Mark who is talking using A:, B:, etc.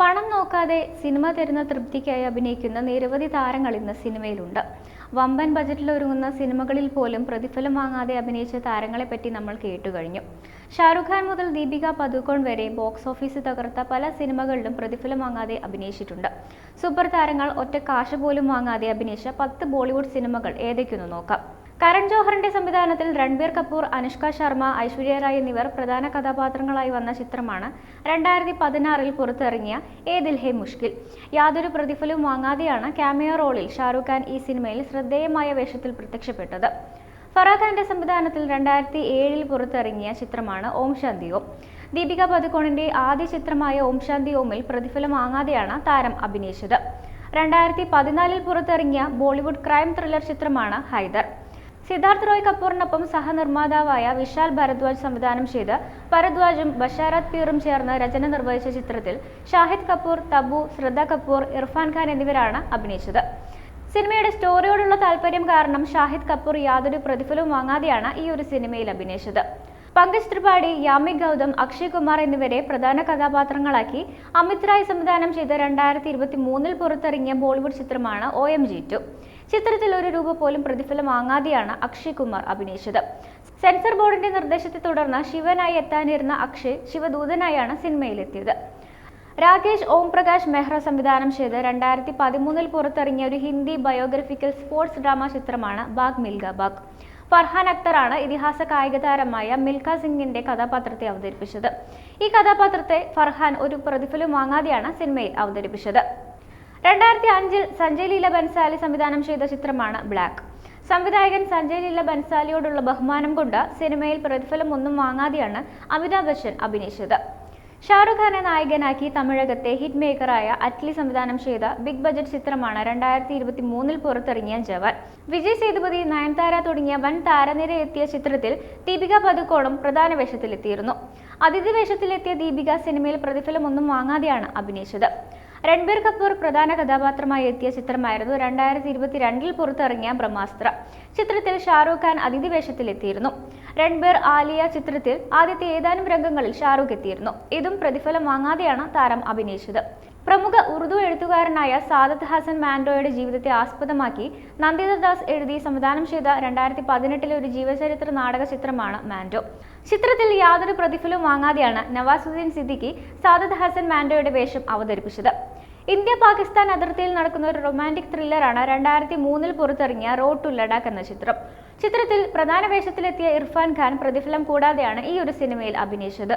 A: പണം നോക്കാതെ സിനിമ തരുന്ന തൃപ്തിക്കായി അഭിനയിക്കുന്ന നിരവധി താരങ്ങൾ ഇന്ന് സിനിമയിലുണ്ട്. വമ്പൻ ബജറ്റിൽ ഒരുങ്ങുന്ന സിനിമകളിൽ പോലും പ്രതിഫലം വാങ്ങാതെ അഭിനയിച്ച താരങ്ങളെ പറ്റി നമ്മൾ കേട്ടു കഴിഞ്ഞു ഷാറുഖ് ഖാൻ മുതൽ ദീപിക പദുക്കോൺ വരെ ബോക്സ് ഓഫീസ് തകർത്ത പല സിനിമകളിലും പ്രതിഫലം വാങ്ങാതെ അഭിനയിച്ചിട്ടുണ്ട്. സൂപ്പർ താരങ്ങൾ ഒറ്റ കാശ് പോലും വാങ്ങാതെ അഭിനയിച്ച പത്ത് ബോളിവുഡ് സിനിമകൾ ഏതൊക്കെയൊന്ന് നോക്കാം. കരൺ ജോഹറിന്റെ സംവിധാനത്തിൽ രൺബീർ കപൂർ അനുഷ്ക ശർമ്മ ഐശ്വര്യ റായ് എന്നിവർ പ്രധാന കഥാപാത്രങ്ങളായി വന്ന ചിത്രമാണ് രണ്ടായിരത്തി പതിനാറിൽ പുറത്തിറങ്ങിയ ഏ ദിൽ ഹെ മുഷ്കിൽ. യാതൊരു പ്രതിഫലവും വാങ്ങാതെയാണ് ക്യാമിയോ റോളിൽ ഷാറുഖ് ഖാൻ ഈ സിനിമയിൽ ശ്രദ്ധേയമായ വേഷത്തിൽ പ്രത്യക്ഷപ്പെട്ടത്. ഫറാഖ് ഖാന്റെ സംവിധാനത്തിൽ രണ്ടായിരത്തി ഏഴിൽ പുറത്തിറങ്ങിയ ചിത്രമാണ് ഓം ശാന്തി ഓം. ദീപിക പദുക്കോണിന്റെ ആദ്യ ചിത്രമായ ഓം ശാന്തി ഓമിൽ പ്രതിഫലം വാങ്ങാതെയാണ് താരം അഭിനയിച്ചത്. രണ്ടായിരത്തി പതിനാലിൽ പുറത്തിറങ്ങിയ ബോളിവുഡ് ക്രൈം ത്രില്ലർ ചിത്രമാണ് ഹൈദർ. സിദ്ധാർത്ഥ് റോയ് കപൂറിനൊപ്പം സഹനിർമ്മാതാവായ വിശാൽ ഭരദ്വാജ് സംവിധാനം ചെയ്ത് ഭരദ്വാജും ബഷാരത് പീറും ചേർന്ന് രചന നിർവഹിച്ച ചിത്രത്തിൽ ഷാഹിദ് കപൂർ തബു ശ്രദ്ധ കപൂർ ഇർഫാൻ ഖാൻ എന്നിവരാണ് അഭിനയിച്ചത്. സിനിമയുടെ സ്റ്റോറിയോടുള്ള താല്പര്യം കാരണം ഷാഹിദ് കപൂർ യാതൊരു പ്രതിഫലവും വാങ്ങാതെയാണ് ഈ ഒരു സിനിമയിൽ അഭിനയിച്ചത്. പങ്കജ് ത്രിപാഠി യാമി ഗൗതം അക്ഷയ് കുമാർ എന്നിവരെ പ്രധാന കഥാപാത്രങ്ങളാക്കി അമിത് റായ് സംവിധാനം ചെയ്ത രണ്ടായിരത്തി ഇരുപത്തി മൂന്നിൽ പുറത്തിറങ്ങിയ ബോളിവുഡ് ചിത്രമാണ് ഒ എം ജി ടു ചിത്രത്തിൽ ഒരു രൂപ പോലും പ്രതിഫലം വാങ്ങാതെയാണ് അക്ഷയ് കുമാർ അഭിനയിച്ചത്. സെൻസർ ബോർഡിന്റെ നിർദ്ദേശത്തെ തുടർന്ന് ശിവനായി എത്താനിരുന്ന അക്ഷയ് ശിവദൂതനായാണ് സിനിമയിലെത്തിയത്. രാകേഷ് ഓം പ്രകാശ് മെഹ്റ സംവിധാനം ചെയ്ത് രണ്ടായിരത്തി പതിമൂന്നിൽ പുറത്തിറങ്ങിയ ഒരു ഹിന്ദി ബയോഗ്രഫിക്കൽ സ്പോർട്സ് ഡ്രാമ ചിത്രമാണ് ബാഗ് മിൽഗ ബാഗ്. ഫർഹാൻ അക്തറാണ് ഇതിഹാസ കായിക താരമായ മിൽഖ സിംഗിന്റെ കഥാപാത്രത്തെ അവതരിപ്പിച്ചത്. ഈ കഥാപാത്രത്തെ ഫർഹാൻ ഒരു പ്രതിഫലം വാങ്ങാതെയാണ് സിനിമയിൽ അവതരിപ്പിച്ചത്. രണ്ടായിരത്തി അഞ്ചിൽ സഞ്ജയ് ലീല ബൻസാലി സംവിധാനം ചെയ്ത ചിത്രമാണ് ബ്ലാക്ക്. സംവിധായകൻ സഞ്ജയ് ലീല ബൻസാലിയോടുള്ള ബഹുമാനം കൊണ്ട് സിനിമയിൽ പ്രതിഫലം ഒന്നും വാങ്ങാതെയാണ് അമിതാഭ് ബച്ചൻ അഭിനയിച്ചത്. ഷാറുഖ് ഖാനെ നായകനാക്കി തമിഴകത്തെ ഹിറ്റ് മേക്കറായ അറ്റ്ലി സംവിധാനം ചെയ്ത ബിഗ് ബജറ്റ് ചിത്രമാണ് രണ്ടായിരത്തി ഇരുപത്തി മൂന്നിൽ പുറത്തിറങ്ങിയ ജവാൻ വിജയ് സേതുപതി നയൻതാര തുടങ്ങിയ വൻ താരനിര എത്തിയ ചിത്രത്തിൽ ദീപിക പദുക്കോണും പ്രധാന വേഷത്തിലെത്തിയിരുന്നു. അതിഥി വേഷത്തിലെത്തിയ ദീപിക സിനിമയിൽ പ്രതിഫലമൊന്നും വാങ്ങാതെയാണ് അഭിനയിച്ചത്. രൺബീർ കപൂർ പ്രധാന കഥാപാത്രമായി എത്തിയ ചിത്രമായിരുന്നു രണ്ടായിരത്തി ഇരുപത്തിരണ്ടിൽ പുറത്തിറങ്ങിയ ബ്രഹ്മാസ്ത്ര. ചിത്രത്തിൽ ഷാറൂഖ് ഖാൻ അതിഥി വേഷത്തിലെത്തിയിരുന്നു. രൺബീർ ആലിയ ചിത്രത്തിൽ ആദ്യത്തെ ഏതാനും രംഗങ്ങളിൽ ഷാറൂഖ് എത്തിയിരുന്നു. ഇതും പ്രതിഫലം വാങ്ങാതെയാണ് താരം അഭിനയിച്ചത്. പ്രമുഖ ഉറുദു എഴുത്തുകാരനായ സാദത്ത് ഹസൻ മാൻഡോയുടെ ജീവിതത്തെ ആസ്പദമാക്കി നന്ദിത ദാസ് എഴുതി സംവിധാനം ചെയ്ത രണ്ടായിരത്തി പതിനെട്ടിലെ ഒരു ജീവചരിത്ര നാടക ചിത്രമാണ് മാൻഡോ. ചിത്രത്തിൽ യാതൊരു പ്രതിഫലവും വാങ്ങാതെയാണ് നവാസുദ്ദീൻ സിദ്ദിഖി സാദത്ത് ഹസൻ മാൻഡോയുടെ വേഷം അവതരിപ്പിച്ചത്. ഇന്ത്യ പാകിസ്ഥാൻ അതിർത്തിയിൽ നടക്കുന്ന ഒരു റൊമാന്റിക് ത്രില്ലറാണ് രണ്ടായിരത്തി മൂന്നിൽ പുറത്തിറങ്ങിയ റോഡ് ടു ലഡാക്ക് എന്ന ചിത്രം. ചിത്രത്തിൽ പ്രധാന വേഷത്തിലെത്തിയ ഇർഫാൻ ഖാൻ പ്രതിഫലം കൂടാതെയാണ് ഈ ഒരു സിനിമയിൽ അഭിനയിച്ചത്.